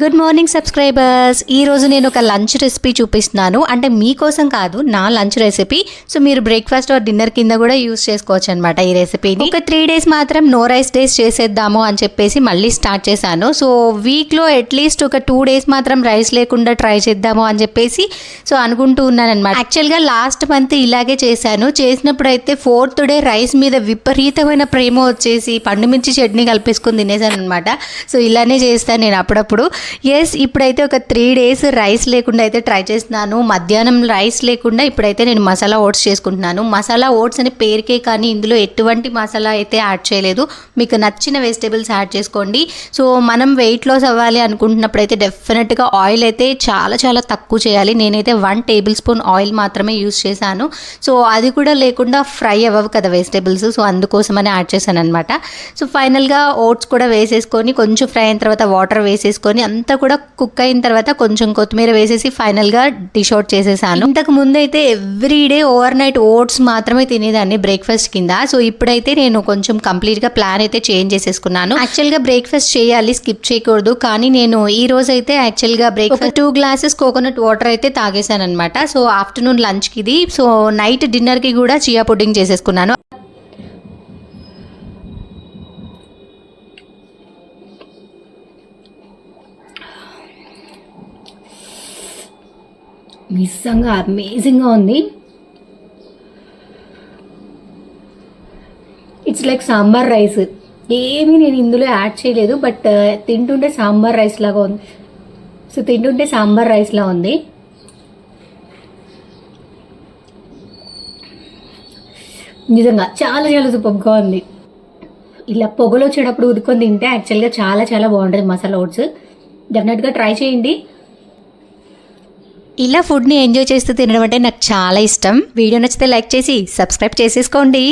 Good morning subscribers ఈ రోజు నేను ఒక లంచ్ రెసిపీ చూపిస్తున్నాను. అంటే మీకోసం కాదు నా లంచ్ రెసిపీ సో మీరు బ్రేక్ఫాస్ట్ ఆర్ డిన్నర్ కింద కూడా యూస్ చేసుకోవచ్చు అనమాట ఈ రెసిపీని ఒక త్రీ డేస్ మాత్రం నో రైస్ డేస్ చేసేద్దాము అని చెప్పేసి మళ్ళీ స్టార్ట్ చేశాను. సో వీక్లో అట్లీస్ట్ ఒక టూ డేస్ మాత్రం రైస్ లేకుండా ట్రై చేద్దాము అని చెప్పేసి సో అనుకుంటూ ఉన్నాను అనమాట యాక్చువల్గా లాస్ట్ మంత్ ఇలాగే చేశాను. చేసినప్పుడు అయితే ఫోర్త్ డే రైస్ మీద విపరీతమైన ప్రేమ వచ్చేసి పండుమిర్చి చట్నీ కలిపేసుకుని తినేసాను అనమాట సో ఇలానే చేస్తాను నేను అప్పుడప్పుడు. ఎస్ ఇప్పుడైతే ఒక త్రీ డేస్ రైస్ లేకుండా అయితే ట్రై చేస్తున్నాను. మధ్యాహ్నం రైస్ లేకుండా ఇప్పుడైతే నేను మసాలా ఓట్స్ చేసుకుంటున్నాను. మసాలా ఓట్స్ అనే పేరుకే కానీ ఇందులో ఎటువంటి మసాలా అయితే యాడ్ చేయలేదు. మీకు నచ్చిన వెజిటేబుల్స్ యాడ్ చేసుకోండి. సో మనం వెయిట్ లాస్ అవ్వాలి అనుకుంటున్నప్పుడు అయితే డెఫినెట్గా ఆయిల్ అయితే చాలా చాలా తక్కువ చేయాలి. నేనైతే వన్ టేబుల్ స్పూన్ ఆయిల్ మాత్రమే యూస్ చేశాను. సో అది కూడా లేకుండా ఫ్రై అవ్వవు కదా వెజిటేబుల్స్ సో అందుకోసమని యాడ్ చేశాను అనమాట సో ఫైనల్గా ఓట్స్ కూడా వేసేసుకొని కొంచెం ఫ్రై అయిన తర్వాత వాటర్ వేసేసుకొని అంతా కూడా కుక్ అయిన తర్వాత కొంచెం కొత్తిమీర వేసేసి ఫైనల్గా డిష్ అవుట్ చేసేసాను. ఇంతకు ముందు అయితే every day overnight oats మాత్రమే తినేదాన్ని బ్రేక్ఫాస్ట్ కింద. సో ఇప్పుడైతే నేను కొంచెం కంప్లీట్గా ప్లాన్ అయితే చేంజ్ చేసేసుకున్నాను. యాక్చువల్గా బ్రేక్ఫాస్ట్ చేయాలి స్కిప్ చేయకూడదు. కానీ నేను ఈ రోజు అయితే యాక్చువల్గా breakfast two glasses coconut water అయితే తాగేశాను అనమాట సో ఆఫ్టర్నూన్ లంచ్కి ఇది. సో నైట్ డిన్నర్కి కూడా చియా పుడ్డింగ్ చేసేసుకున్నాను. నిజంగా అమేజింగ్గా ఉంది. It's like sambar rice. ఏమీ నేను ఇందులో యాడ్ చేయలేదు బట్ uh, తింటుంటే సాంబార్ రైస్ లాగా ఉంది. సో తింటుంటే సాంబార్ రైస్లా ఉంది. నిజంగా చాలా చాలా సూపర్గా ఉంది. ఇలా పొగలు వచ్చేటప్పుడు ఉదుకొని తింటే యాక్చువల్గా చాలా చాలా బాగుంటుంది మసాలా ఓట్స్. డెఫినెట్గా ట్రై చేయండి. ఇలా ఫుడ్ని ఎంజాయ్ చేస్తూ తినడం అంటే నాకు చాలా ఇష్టం. వీడియో నచ్చితే లైక్ చేసి సబ్స్క్రైబ్ చేసేసుకోండి.